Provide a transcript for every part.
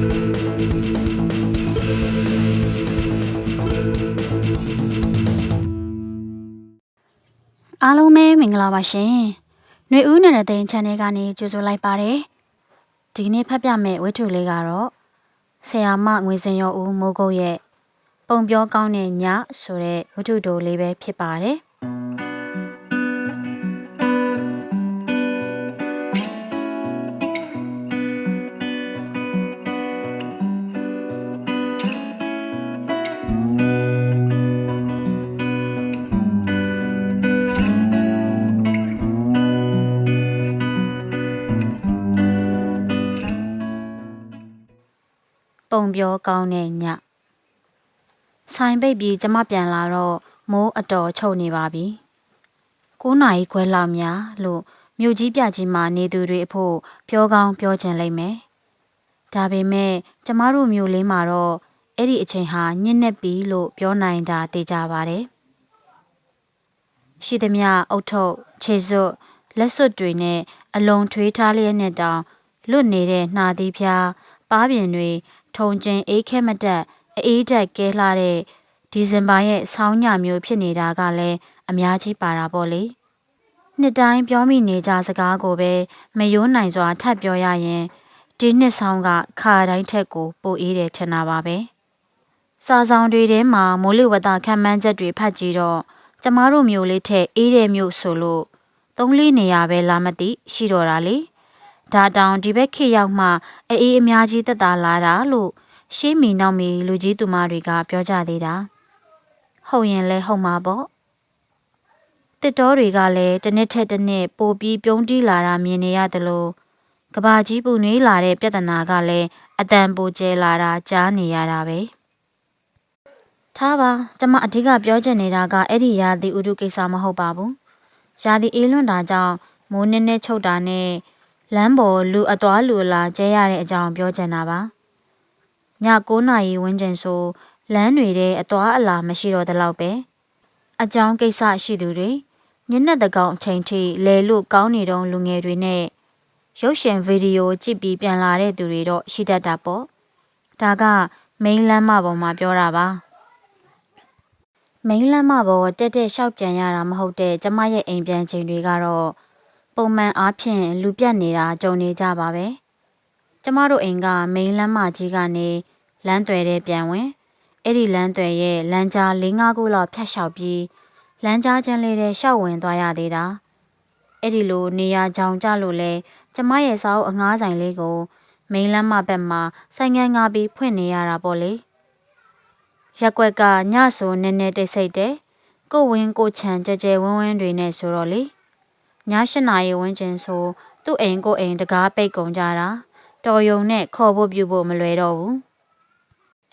အားလုံးပဲမင်္ဂလာပါရှင်။ຫນွေဦးနယ်တဲ့တဲ့ channel ကနေကြိုဆိုလိုက်ပါတယ်။ဒီနေ့ဖတ်ပြမယ့်ဝတ္ထုလေးကတော့ဆရာမငွေစင်ရောဦးမိုးကုတ်ရဲ့ပုံပြောကောင်းတဲ့ညဆိုတဲ့ဝတ္ထုတိုလေးပဲဖြစ်ပါတယ်။ ပုံပြောကောင်းတဲ့ညဆိုင်ပိတ်ပြီးကျမပြန်လာတော့မိုးအတော်ချုပ်နေပါပြီ9နာရီခွဲလောက်များလို့မြို့ကြီးပြကြီးမှာနေသူတွေအဖို့ပြောကောင်းပြောချင်လိမ့်မယ်ဒါပေမဲ့ကျမတို့မြို့လေးမှာတော့အဲ့ဒီအချိန်ဟာညစ်နေပြီလို့ပြောနိုင်တာသိကြပါတယ်ရှိသမျှအုတ်ထုတ်ခြေစွပ်လက်စွပ်တွေနဲ့အလုံးထွေးထားလျက်နဲ့တောင်လွတ်နေတဲ့နှာသီးဖျားပါးပြင်တွေ ထုံကျင်းအေးခဲမတက်အေးတက်ကဲလှတဲ့ဒီဇင်ဘာရဲ့ဆောင်းညမျိုးဖြစ်နေတာကလည်းအများကြီးပါတာပေါ့လေနှစ်တိုင်းပြောမိနေကြစကားကိုပဲမယိုးနိုင်စွာထပ်ပြောရရင်ဒီနှစ်ဆောင်းကခါတိုင်းထက်ကိုပိုအေးတယ်ထင်တာပါပဲစာဆောင်တွေထဲမှာမိုးလေဝသခံမှန်းချက်တွေဖတ်ကြည့်တော့ကျမတို့မျိုးလေးထက်အေးတဲ့မျိုးဆိုလို့သုံးလေးနေရပဲလာမသိရှိတော့တာလေ ဒါတောင်ဒီဘက်ခေတ်ရောက်မှအေးအများကြီးတက်တာလာတာလို့ရှေးမီနောက်မီလူကြီးသူမတွေကပြောကြသေးတာဟုတ်ရင်လဲဟုတ်မှာပေါ့တစ်တော်တွေကလည်းတစ်နှစ်ထက်တစ်နှစ်ပိုပြီးပြုံးတီးလာတာမြင်နေရတယ်လို့ကဘာကြီးပူနွေးလာတဲ့ပြဿနာကလည်းအတန်ပိုကျဲလာတာကြားနေရတာပဲထားပါကျမအဓိကပြောချင်နေတာကအဲ့ဒီရာသီဥတုကိစ္စမဟုတ်ပါဘူးရာသီအေးလွန်းတာကြောင့်မိုးနည်းနည်းချုပ်တာနဲ့ လမ်းပေါ်လူအသွားလူအလာကျဲရတဲ့အကြောင်းပြောချင်တာပါည9နာရီဝန်းကျင်ဆိုလမ်းတွေထဲအသွားအလာမရှိတော့တဲ့လောက်ပဲအကြောင်းကိစ္စရှိသူတွေညနေတကောင်အချိန်ထိလဲလို့ကောင်းနေတော့လူငယ်တွေနဲ့ရုပ်ရှင်ဗီဒီယိုကြည့်ပြီးပြန်လာတဲ့သူတွေတော့ရှိတတ်တာပေါ့ဒါကမိန်းလမ်းမပေါ်မှာပြောတာပါမိန်းလမ်းမပေါ်တက်တက်လျှောက်ပြန်ရတာမဟုတ်တဲ့ကျမရဲ့အိမ်ပြန်ချိန်တွေကတော့ ပုံမှန်အားဖြင့်လူပြတ်နေတာကြုံနေကြပါပဲကျမတို့အိမ်ကမိန်းလမ်းမကြီးကနေလမ်းသွယ်တဲ့ပြန်ဝင်အဲ့ဒီလမ်းသွယ်ရဲ့လမ်းကြား၄၅ခုလောက်ဖြတ်လျှောက်ပြီးလမ်းကြားကျန်းလေးတဲ့ရှောက်ဝင်သွားရသေးတာအဲ့ဒီလိုနေရာကြောင်ကြလို့လဲကျမရဲ့စာအုပ်အငားဆိုင်လေးကိုမိန်းလမ်းမဘက်မှာဆိုင်ငန်းငါပြီးဖွင့်နေရတာပေါ့လေရက်ွက်ကညဆိုနည်းနည်းတိတ်ဆိတ်တယ်ကိုဝင်းကိုချန်ကြဲကြဲဝင်းဝင်းတွေနဲ့ဆိုတော့လေ ည၈နာရီဝန်းကျင်ဆိုသူ့အိမ်ကိုအိမ်တကားပိတ်ကုန်ကြတာတော်ယုံနဲ့ခေါ်ဖို့ပြုဖို့မလွယ်တော့ဘူး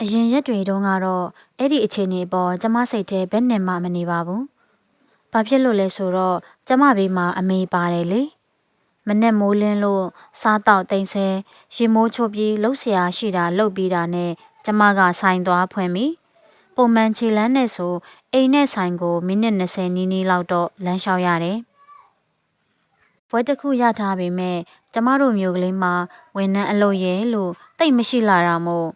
အရင်ရက်တွေတုန်းကတော့အဲ့ဒီအခြေအနေပေါ်ကျမစိတ်ထဲဘယ်နဲ့မှမနေပါဘူး။ဘာဖြစ်လို့လဲဆိုတော့ကျမဘေးမှာအမေပါတယ်လေ။မနဲ့မိုးလင်းလို့စားတော့တိမ်ဆဲရေမိုးချိုးပြီးလှုပ်ရှားရှိတာလှုပ်ပြီးတာနဲ့ကျမကဆိုင်သွားဖွင့်ပြီးပုံမှန်ခြေလန်းနဲ့ဆိုအိမ်နဲ့ဆိုင်ကိုမိနစ်20နီးနီးလောက်တော့လမ်းလျှောက်ရတယ်။ ဘွဲတစ်ခုရထားပေမဲ့ကျမတို့မျိုးကလေးမှာဝန်နှန်းအလုပ်ရဲလို့တိတ်မရှိလာတာမို့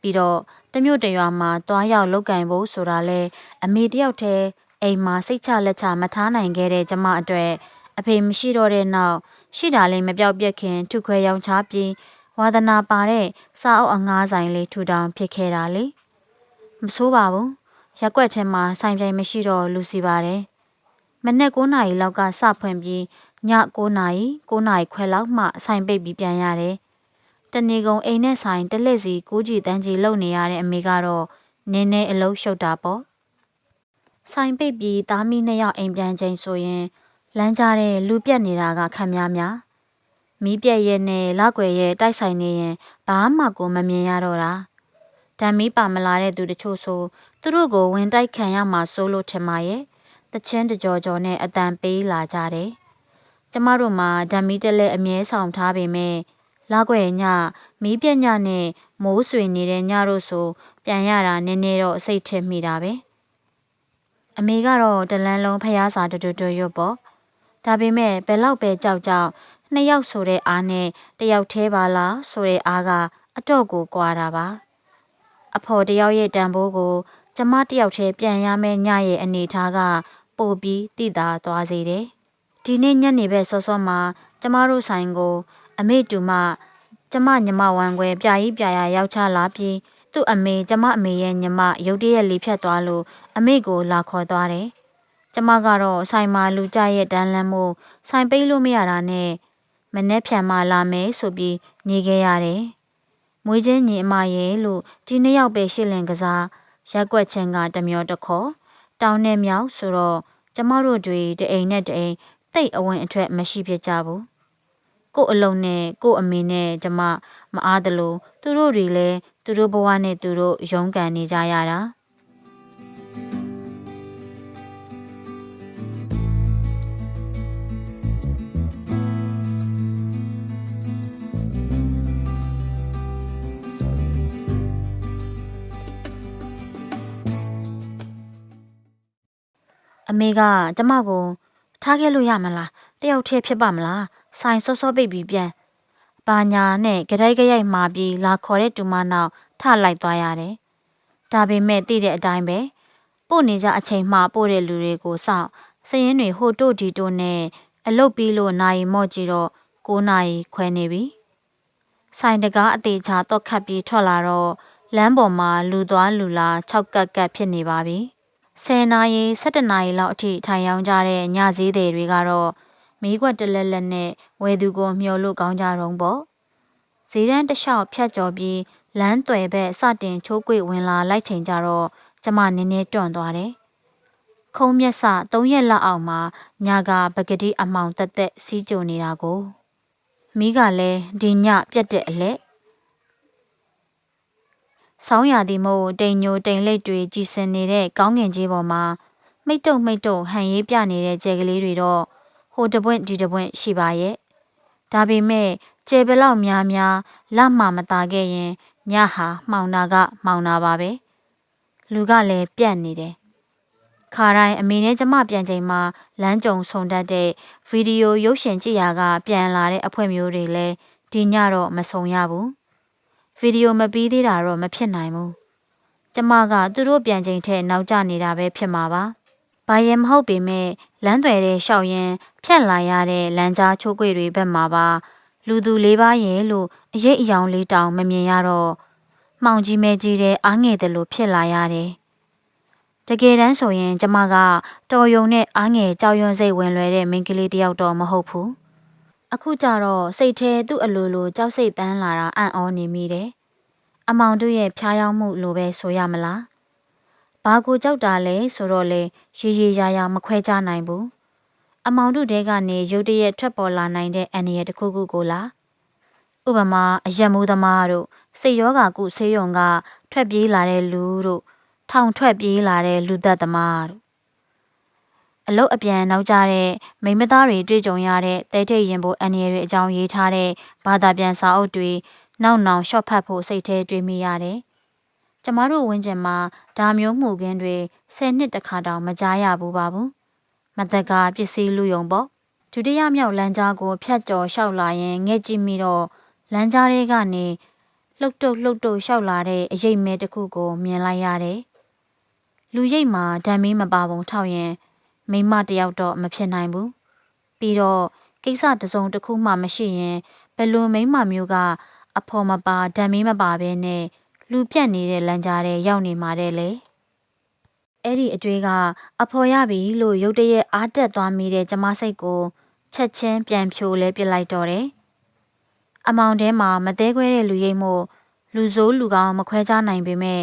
ပြီးတော့တမျိုးတရွာမှာတွားရောက်လောက်ကင်ဖို့ဆိုတာလဲအမေတယောက်တည်းအိမ်မှာစိတ်ချလက်ချမထားနိုင်ခဲ့တဲ့ကျမအတွက်အဖေမရှိတော့တဲ့နောက်ရှိတာလေးမပြောက်ပြက်ခင်ထုခွဲရောင်ချပြီးဝါသနာပါတဲ့စာအုပ်အငားဆိုင်လေးထူထောင်ဖြစ်ခဲ့တာလေမဆိုးပါဘူးရက်ွက်ထဲမှာဆိုင်ပြိုင်မရှိတော့လူစီပါတယ်မနေ့9နာရီလောက်ကစဖွင့်ပြီး ည9နာရီ9နာရီခွဲလောက်မှဆိုင်ပိတ်ပြီးပြန်ရတယ်တနေကုန်အိမ်နဲ့ဆိုင်တလက်စီကူးကြည့်တန်းကြီးလုံနေရတဲ့အမေကတော့နင်းနေအလုံးရှုပ်တာပေါ့ဆိုင်ပိတ်ပြီးသားမီးနှစ်ယောက်အိမ်ပြန်ချိန်ဆိုရင်လမ်းကြားတဲ့လူပြက်နေတာကခံများများမီးပြက်ရဲ့နဲ့လောက်ွယ်ရဲ့တိုက်ဆိုင်နေရင်ဘာမှကိုမမြင်ရတော့တာဓာမီးပါမလာတဲ့သူတချို့ဆိုသူတို့ကိုဝင်တိုက်ခံရမှာစိုးလို့ထင်ပါရဲ့တချင်းတကြောကြောနဲ့အတန်ပေးလာကြတယ် ကျမတို့မှာဓာမီးတက်လက်အမြဲဆောင်ထားပေမဲ့လောက်ွယ်ညမီးပြက်ညနဲ့မိုးဆွေနေတဲ့ညတို့ဆိုပြန်ရတာနည်းနည်းတော့စိတ်ထက်မိတာပဲအမေကတော့တလန်းလုံးဖျားစာတူတူတူရွတ်ပေါ့ဒါပေမဲ့ဘယ်လောက်ပဲကြောက်ကြောက်နှစ်ယောက်ဆိုတဲ့အားနဲ့တယောက်သေးပါလားဆိုတဲ့အားကအအတော့ကိုကွာတာပါအဖော်တယောက်ရဲ့တန်ဖိုးကိုကျမတယောက်တည်းပြန်ရမယ့်ညရဲ့အနေထားကပိုပြီးတည်တာသွားစေတယ် ဒီနေ့ညနေဘက်စောစောမှာကျမတို့ဆိုင်ကို အမေတူမကျမညီမဝမ်းခွဲပြာကြီးပြာရရောက်ချလာပြီးသူ့အမေကျမအမေရဲ့ညီမရုတ်တရက်လေးဖြတ်သွားလို့အမေကိုလာခေါ်သွားတယ်ကျမကတော့ဆိုင်မှာလူကြရဲ့တန်းလန်းမှုဆိုင်ပိတ်လို့မရတာနဲ့မနေ့ဖြန်မှလာမယ်ဆိုပြီးနေခဲ့ရတယ်။မွေးချင်းညီအမရဲ့လို့ဒီနှစ်ယောက်ပဲရှစ်လင်ကစားရက်ွက်ချင်းကတမျောတခေါ်တောင်းနဲ့မြောက်ဆိုတော့ကျမတို့တွေတအိမ်နဲ့တအိမ် တိတ်အဝင်အထွက်မရှိဖြစ်ကြဘူး။ကို့အလုံးနဲ့ကို့အမေနဲ့ကျမမအားတလို့သူတို့တွေလည်းသူတို့ဘဝနဲ့သူတို့ရုန်းကန်နေကြရတာ။အမေကကျမကို ထားခဲ့လို့ရမလားတယောက်တည်းဖြစ်ပါမလားဆိုင်စောစောပိတ်ပြီးပြန်ဘာညာနဲ့ကြိုက်ကြိုက်မှာပြီးလာခေါ်တဲ့တူမနောက်ထလိုက်သွားရတယ်ဒါပေမဲ့သိတဲ့အတိုင်းပဲပို့နေကြအချိန်မှပို့တဲ့လူတွေကိုစောင့်စရင်တွေဟိုတို့ဒီတို့နဲ့အလုတ်ပြီးလို့နိုင်မော့ကြည့်တော့9နာရီခွဲနေပြီဆိုင်တကားအသေးချာတော့ခတ်ပြီးထွက်လာတော့လမ်းပေါ်မှာလူသွားလူလာ၆ကက်ကက်ဖြစ်နေပါပြီ။ 10နာရီ17နာရီလောက်အထိထိုင်ရောင်းကြတဲ့ညစည်းတွေတွေကတော့မီးခွက်တလက်လက်နဲ့ဝယ်သူကိုမျှော်လို့ကောင်းကြတော့ပေါ့ဈေးတန်းတစ်လျှောက်ဖြတ်ကျော်ပြီးလမ်းသွယ်ဘက်စတင်ချိုးကွေ့ဝင်လာလိုက်ချိန်ကြတော့ကျမနည်းနည်းတွန့်သွားတယ်ခုံးမျက်စ၃ရက်လောက်အောင်မှာညာကပကတိအမောင်တက်တက်စီးကြုံနေတာကိုမိကလည်းဒီညပြက်တဲ့အလက် ဆောင်းရာသီမို့တိမ်ညိုတိမ်လိပ်တွေကြည်စင်နေတဲ့ကောင်းငင်ကြီးပေါ်မှာမိတ်တုံမိတ်တုံဟန်ရေးပြနေတဲ့ကြဲကလေးတွေတော့ဟိုတပွင့်ဒီတပွင့်ရှိပါရဲ့ဒါပေမဲ့ကြဲဘလောက်များများလမှမตาခဲ့ရင်ညဟာမှောင်တာကမှောင်တာပါပဲလူကလည်းပြတ်နေတယ်ခါတိုင်းအမေနဲ့ကျမပြန်ချိန်မှာလမ်းကြုံဆုံတတ်တဲ့ဗီဒီယိုရုပ်ရှင်ကြည့်ရာကပြန်လာတဲ့အဖွဲမျိုးတွေလည်းဒီညတော့မဆုံရဘူး ဗီဒီယိုမပြီးသေးတာတော့မဖြစ်နိုင်ဘူး။ကျမကသူတို့ပြန်ချိန်ထက်နောက်ကျနေတာပဲဖြစ်မှာပါ။ဘာရင်မဟုတ်ပေမဲ့လမ်းတွေတဲ့ရှောက်ရင်ဖြတ်လာရတဲ့လမ်းကြားချိုးကွေတွေဘက်မှာပါ လူသူလေးပါးရဲ့လို့အရေးအယောင်လေးတောင်မမြင်ရတော့မှောင်ကြီးမဲကြီးတဲ့အားငယ်တယ်လို့ဖြစ်လာရတယ်။တကယ်တမ်းဆိုရင် ကျမကတော်ယုံနဲ့အားငယ်ကြောက်ရွံ့စိတ်ဝင်လွယ်တဲ့မိန်းကလေးတယောက်တော့မဟုတ်ဘူး။ အခုကြတော့စိတ်ထဲသူ့အလိုလိုကြောက်စိတ်တန်းလာတာအံ့ဩနေမိတယ်။အမောင်တို့ရဲ့ဖျားယောင်းမှုလိုပဲဆိုရမလား။ဘာကိုကြောက်တာလဲဆိုတော့လေရေရေရာရာမခွဲခြားနိုင်ဘူး။အမောင်တို့တဲကနေရုတ်တရက်ထွက်ပေါ်လာနိုင်တဲ့အန္တရာယ်တစ်ခုခုကိုလား။ဥပမာအယက်မိုးသမားတို့စိတ်ယောဂါကုဆေးရုံကထွက်ပြေးလာတဲ့လူတို့ထောင်ထွက်ပြေးလာတဲ့လူသက်သမားတို့ အလုတ်အပြန်နောက်ကျတဲ့မိမသားတွေတွေ့ကြုံရတဲ့တဲထိတ်ရင်ဖို့အန်ရတွေအကြောင်းရေးထားတဲ့ဘာသာပြန်စာအုပ်တွေနောက်နောင်ရှော့ဖတ်ဖို့စိတ်ထဲတွေးမိရတယ်။ကျမတို့ဝင်းကျင်မှာဒါမျိုးမှုခင်းတွေ၁၀နှစ်တခါတောင်မကြားရဘူးပါဘူး။မသက်ကားပစ္စည်းလူယုံပေါ့။ဒုတိယမြောက်လမ်းကြားကိုဖြတ်ကျော်လျှောက်လာရင်ငဲ့ကြည့်မိတော့လမ်းကြားတွေကနေလှုပ်တုပ်လှုပ်တုပ်လျှောက်လာတဲ့အရိပ်မဲတစ်ခုကိုမြင်လိုက်ရတယ်။လူရိပ်မှာဓာမီးမပါပုံထောက်ရင် မိမတယောက်တော့မဖြစ်နိုင်ဘူးပြီးတော့ကိစ္စတစုံတစ်ခုမှမရှိရင်ဘယ်လိုမိမမျိုးကအဖော်မပါဓာမီးမပါဘဲနဲ့လူပြတ်နေတဲ့လမ်းကြားထဲရောက်နေမှာတဲ့လေအဲ့ဒီအတွေ့ကအဖော်ရပြီလို့ရုတ်တရက်အားတက်သွားမိတဲ့ကျမစိတ်ကိုချက်ချင်းပြန်ဖြိုလဲပစ်လိုက်တော့တယ်အမောင်ထဲမှာမသေးခွဲတဲ့လူရိပ်မှုလူဆိုးလူကောင်းမခွဲခြားနိုင်ပေမဲ့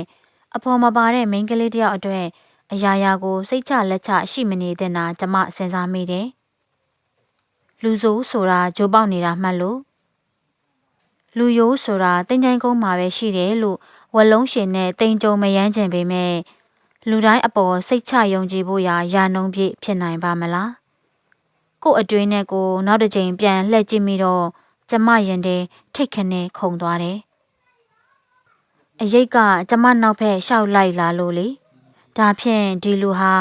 အဖော်မပါတဲ့မိန်းကလေးတယောက်အတွက် အရာရာကို စိတ်ချလက်ချရှိမနေတဲ့နာကျမစဉ်းစားမိတယ်။လူဆိုးဆိုတာဂျိုးပေါက်နေတာမှတ်လို့လူယိုးဆိုတာတင်ချိုင်းကုန်းမှာပဲရှိတယ်လို့ဝလုံးရှင်နဲ့တိမ်ကြုံမယမ်းကျင်ပေမဲ့လူတိုင်းအပေါ်စိတ်ချယုံကြည်ဖို့ရာယာနှုံပြည့်ဖြစ်နိုင်ပါမလား။ကို့အတွင်းနဲ့ကိုနောက်တစ်ချိန်ပြန်လှည့်ကြည့်မိတော့ကျမရင်ထဲထိတ်ခနဲ့ခုန်သွားတယ်။အရိတ်ကကျမနောက်ဖက်ရှောက်လိုက်လာလို့လေ။ ဒါဖြင့်ဒီလူဟာ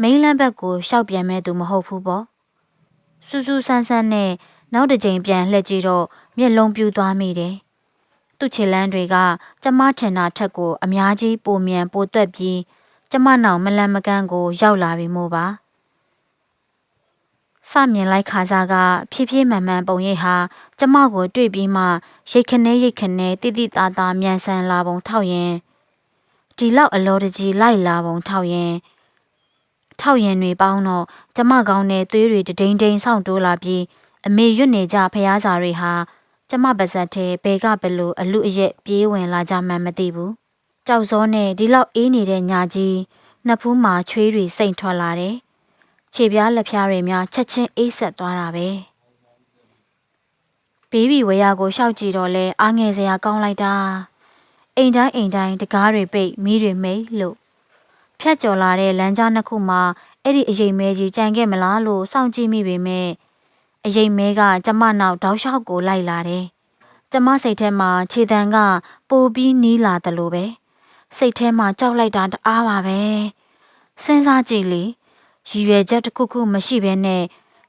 မိန်းလန်းဘက်ကိုရှောက်ပြန်မဲ့သူမဟုတ်ဘူးပေါ့စူးစူးဆန်းဆန်းနဲ့နောက်တစ်ကြိမ်ပြန်လှည့်ကြည့်တော့မျက်လုံးပြူသွားမိတယ်သူ့ခြေလန်းတွေကကျမထင်တာထက်ကိုအများကြီးပိုမြန်ပိုသွက်ပြီးကျမနောက်မလန်မကန်းကို ရောက်လာပြီမို့ပါစမြင်လိုက်ခါစားကဖြည်းဖြည်းမှန်မှန်ပုံရိပ်ဟာကျမကို တွေ့ပြီးမှရိတ်ခနဲရိတ်ခနဲတိတိတသားသားမြန်ဆန်လာပုံထောက်ရင် ဒီလောက်အလောတကြီးလိုက်လာပုံထောက်ရင်ထောက်ရင်တွေပေါင်းတော့ကျမကောင်းတဲ့သွေးတွေတဒိန်ဒိန်ဆောင့်တိုးလာပြီးအမေရွတ်နေကြဖျားစာတွေဟာကျမပါဇက်ထဲဘဲကဘလို့အလူအရက်ပြေးဝင်လာကြမှန်းမသိဘူးကြောက်စောနဲ့ဒီလောက်အေးနေတဲ့ညာကြီးနှစ်ဖူးမှာချွေးတွေစိမ့်ထွက်လာတယ်ခြေပြားလက်ဖျားတွေများချက်ချင်းအေးဆက်သွားတာပဲဘေးဘီဝရကိုရှောက်ကြည့်တော့လဲအားငယ်စရာကောင်းလိုက်တာ အိမ်တိုင်းအိမ်တိုင်းတကားတွေပိတ်မီးတွေမိတ်လို့ဖြတ်ကျော်လာတဲ့လမ်းကြားနှစ်ခုမှာအဲ့ဒီအရေးမဲကြီးကြံခဲ့မလားလို့စောင့်ကြည့်မိပေမဲ့အရေးမဲကကျမနောက်တောက်လျှောက်ကိုလိုက်လာတယ်ကျမစိတ်ထဲမှာခြေတံကပိုပြီးနီးလာတယ်လို့ပဲစိတ်ထဲမှာကြောက်လိုက်တာတအားပါပဲစဉ်းစားကြည့်လေရည်ရွယ်ချက်တစ်ခုခုမရှိဘဲနဲ့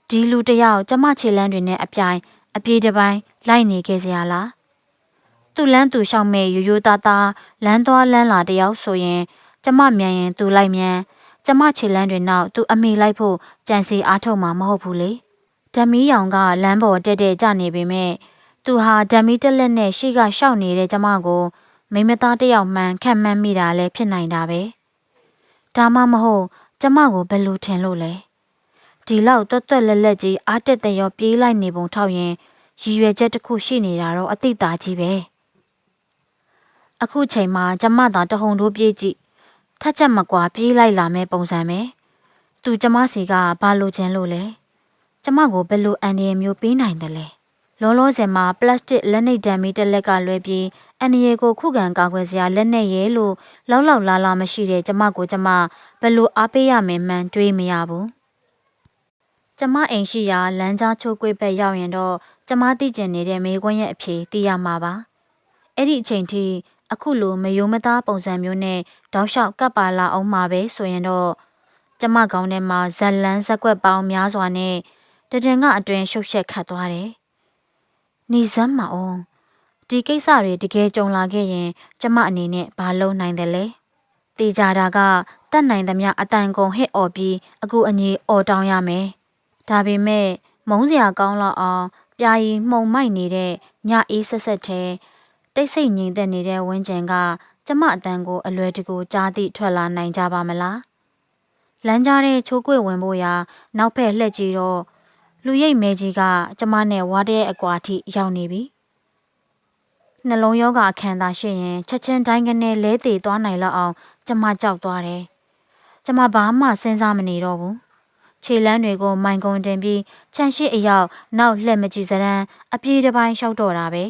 ဒီလူတယောက်ကျမခြေလန်းတွေနဲ့အပြိုင်အပြေးတစ်ပိုင်းလိုက်နေခဲ့စရာလား သူ့လန်းသူရှောက်မဲ့ရိုးရိုးသားသားလမ်းသွားလမ်းလာတယောက်ဆိုရင် ကျမမြန်ရင်သူလိုက်မြန်ကျမခြေလန်းတွေနောက်သူအမိလိုက်ဖို့ကြံစီအားထုတ်မှာမဟုတ်ဘူးလေဓမီရောင်ကလမ်းပေါ်တက်တက်ကြနေပေမဲ့သူဟာဓမီတက်လက်နဲ့ရှေ့ကရှောက်နေတဲ့ကျမကိုမိမသားတယောက်မှန်ခံမှန်းမိတာလည်းဖြစ်နိုင်တာပဲဒါမှမဟုတ်ကျမကိုဘယ်လိုထင်လို့လဲဒီလောက်တွတ်တွက်လက်လက်ကြီးအားတက်တဲ့ရောပြေးလိုက်နေပုံထောက်ရင်ရည်ရွယ်ချက်တစ်ခုရှိနေတာတော့အသိသားကြီးပဲ အခုချိန်မှာကျမသာတဟုန်တို့ပြေးကြည့်ထက်ချက်မကွာပြေးလိုက်လာမဲ့ပုံစံပဲသူကျမစီကဘာလိုချင်လို့လဲကျမကိုဘယ်လိုအန်ဒီရမျိုးပေးနိုင်တယ်လဲလောလောဆယ်မှာပလတ်စတစ်လက်နှိပ်တံမီတစ်လက်ကလွဲပြီးအန်ဒီရကိုခုခံကာကွယ်စရာလက်နဲ့ရဲလို့လောက်လောက်လာလာမရှိတဲ့ကျမကိုကျမဘယ်လိုအားပေးရမယ်မှန်းတွေးမရဘူးကျမအိမ်ရှိရာလမ်းကြားချိုးကွေးဘက်ရောက်ရင်တော့ကျမသိကျင်နေတဲ့မေခွန်းရဲ့အဖြေသိရမှာပါအဲ့ဒီအချိန်ထိ အခုလိုမယိုမသားပုံစံမျိုးနဲ့တောက်လျှောက်ကပ်ပါလာအောင်မှာပဲဆိုရင်တော့ကျမကောင်းထဲမှာဇက်လန်းဇက်ကွက်ပေါင်းများစွာနဲ့တဒင်ကအတွင်ရှုပ်ရှက်ခတ်သွားတယ်။နေစမ်းမအောင်ဒီကိစ္စတွေတကယ်ကြုံလာခဲ့ရင် ကျမအနေနဲ့ဘာလုပ်နိုင်တယ်လဲ။တေကြတာကတတ်နိုင်သမျှအတန်ကုန်ဟစ်អော်ပြီးအခုအညီអော်တောင်းရမယ်။ဒါပေမဲ့မုံစရာကောင်းလောက်အောင်ပြာရီမှုံမိုက်နေတဲ့ညအေးဆက်ဆက်ထဲ တိတ်ဆိတ်ငြိမ်သက်နေတဲ့ဝင်းကျင်ကကျမအတန်ကိုအလွယ်တကူကြားသည့်ထွက်လာနိုင်ကြပါမလားလမ်းကြားတဲ့ချိုးကွေ့ဝင်ဖို့ရာနောက်ဖက်လှည့်ကြည့်တော့လူရိပ်မဲကြီးကကျမနဲ့ဝါတဲ့အကွာထိရောက်နေပြီနှလုံးယောဂအခမ်းသာရှိရင်ချက်ချင်းတိုင်းကနေလဲသေးသွားနိုင်လောက်အောင် ကျမကြောက်သွားတယ်ကျမဘာမှစဉ်းစားမနေတော့ဘူးခြေလန်းတွေကိုမိုင်ကုံတင်ပြီးခြံရှိအရောက်နောက်လှည့်မကြည့်စရန်အပြေးတစ်ပိုင်းလျှောက်တော့တာပဲ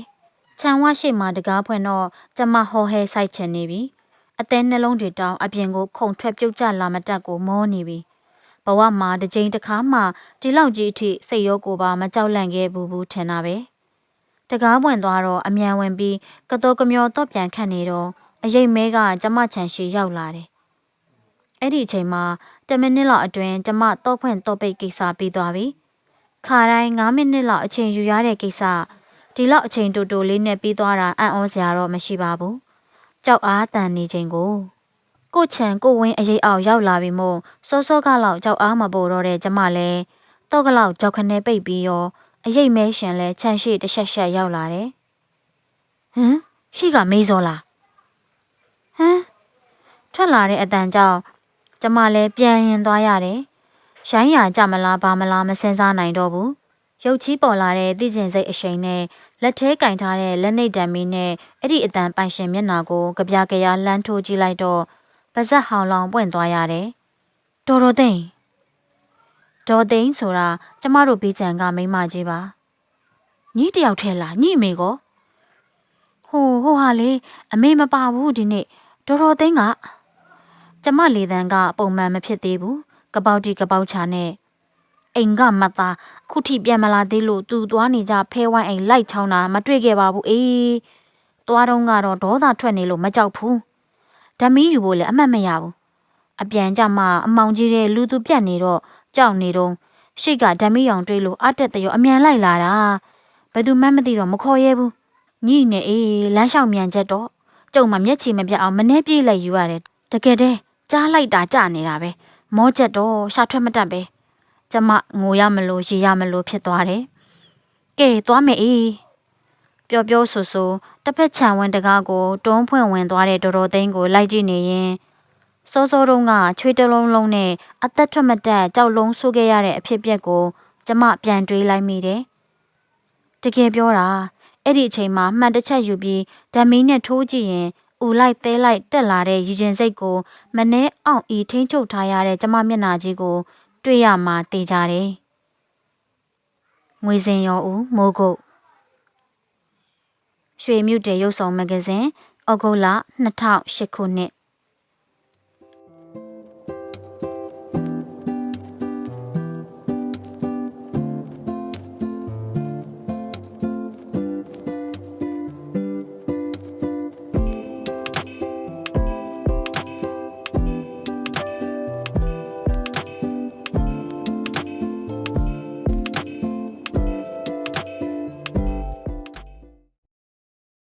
ခြံဝရှိမှတကားဖွင့်တော့ကျမဟောဟဲဆိုင်ချင်နေပြီအသေးနှလုံးတွေတောင်အပြင်ကိုခုန်ထွက်ပြုတ်ကျလာမတက်ကိုမောနေပြီဘဝမှာတစ်ကြိမ်တစ်ခါမှဒီလောက်ကြီးအထိစိတ်ရောကိုယ်ပါမကြောက်လန့်ခဲ့ဘူးဘူးထင်တာပဲတကားပွင့်သွားတော့အမြန်ဝင်ပြီးကတော်ကမျောတော့ပြန်ခတ်နေတော့အရိပ်မဲကကျမချန်ရှိရောက်လာတယ်အဲ့ဒီအချိန်မှာ10မိနစ်လောက်အတွင်းကျမတော့ဖွင့်တော့ပိတ်ကိစ္စပြီးသွားပြီခါတိုင်း9မိနစ်လောက်အချိန်ယူရတဲ့ကိစ္စ ဒီလောက်အချိန်တူတူလေးနဲ့ပြီးသွားတာအံ့ဩစရာတော့မရှိပါဘူးကြောက်အားတန်နေချိန်ကိုကိုချံကိုဝင်းအရေးအောက်ရောက်လာပြီမို့စောစောကလောက်ကြောက်အားမပိုတော့တဲ့ကျမလည်းတော့ကလောက်ကြောက်ခနဲ့ပိတ်ပြီးရောအရေးမဲရှင်လဲခြံရှိတချက်ချက်ရောက်လာတယ်ဟမ်ရှိကမေးစောလားဟမ်ထွက်လာတဲ့အတန်ကြောင့်ကျမလည်းပြန်ရင်သွားရတယ်ရိုင်းရကြမလားဘာမလားမစင်စားနိုင်တော့ဘူး ရုပ်ချီးပေါ်လာတဲ့သိကျင်စိတ်အရှိန်နဲ့လက်ထဲကင်ထားတဲ့လက်နှိပ်တံမီနဲ့အဲ့ဒီအတန်ပိုင်ရှင်မျက်နှာကိုကြပြကြရလှမ်းထိုးကြည့်လိုက်တော့ပါဇက်ဟောင်လောင်ပွင့်သွားရတယ်။တော်တော်သိမ့်ဒေါ်သိန်းဆိုတာကျမတို့ဘေးချံကမိမကြီးပါ။ညီတယောက်ထဲလားညီမေကိုဟိုဟိုဟာလေအမေမပါဘူးဒီနေ့တော်တော်သိန်းကကျမလေတန်းကပုံမှန်မဖြစ်သေးဘူး။ကပေါက်တီကပေါက်ချာနဲ့ အိမ်ကမသားခုထိပြန်မလာသေးလို့သူသွားနေကြဖဲဝိုင်းအိမ်လိုက်ချောင်းတာမတွေ့ခဲ့ပါဘူးအေးသွားတော့ကတော့ဒေါသထွက်နေလို့မကြောက်ဘူးဓမီယူဖို့လည်းအမှတ်မရဘူးအပြန်ကြမှာအမောင်ကြီးတဲ့လူသူပြတ်နေတော့ကြောက်နေတော့ရှိကဓမီရောင်တွေးလို့အတက်တရောအမြန်လိုက်လာတာဘယ်သူမှမသိတော့မခေါ်ရဲဘူးညိနေအေးလမ်းလျှောက်မြန်ချက်တော့ကျုံမမျက်ချီမပြတ်အောင်မနှဲပြေးလိုက်ယူရတယ်တကယ်တည်းကြားလိုက်တာကြနေတာပဲမောချက်တော့ရှာထွက်မတတ်ပဲ ကျမငိုရမလို့ရေရမလို့ဖြစ်သွားတယ်ကဲသွားမယ်အေးပျော်ပျော်ဆူဆူတစ်ဖက်ခြံဝင်းတကားကိုတွန်းဖွင့်ဝင်သွားတဲ့တော်တော်သိန်းကိုလိုက်ကြည့်နေရင်စောစောတုန်းကချွေးတလုံးလုံးနဲ့အသက်ထွက်မတက်ကြောက်လုံးဆိုးခဲ့ရတဲ့အဖြစ်အပျက်ကို ကျမပြန်တွေးလိုက်မိတယ်တကယ်ပြောတာအဲ့ဒီအချိန်မှာမှန်တစ်ချက်ယူပြီးဓမီနဲ့ထိုးကြည့်ရင်ဥလိုက်သေးလိုက်တက်လာတဲ့ရည်ကျင်စိတ်ကိုမနှဲအောင်ဤထိန်းချုပ်ထားရတဲ့ကျမမျက်နှာကြီးကို တွေ့ရမှာတည်ကြတယ်။ငွေစင်ရောဦးမိုးကုတ်ရွှေမြူတဲ့ရုပ်ဆောင်မဂ္ဂဇင်းဩဂုတ်လ2008ခုနှစ်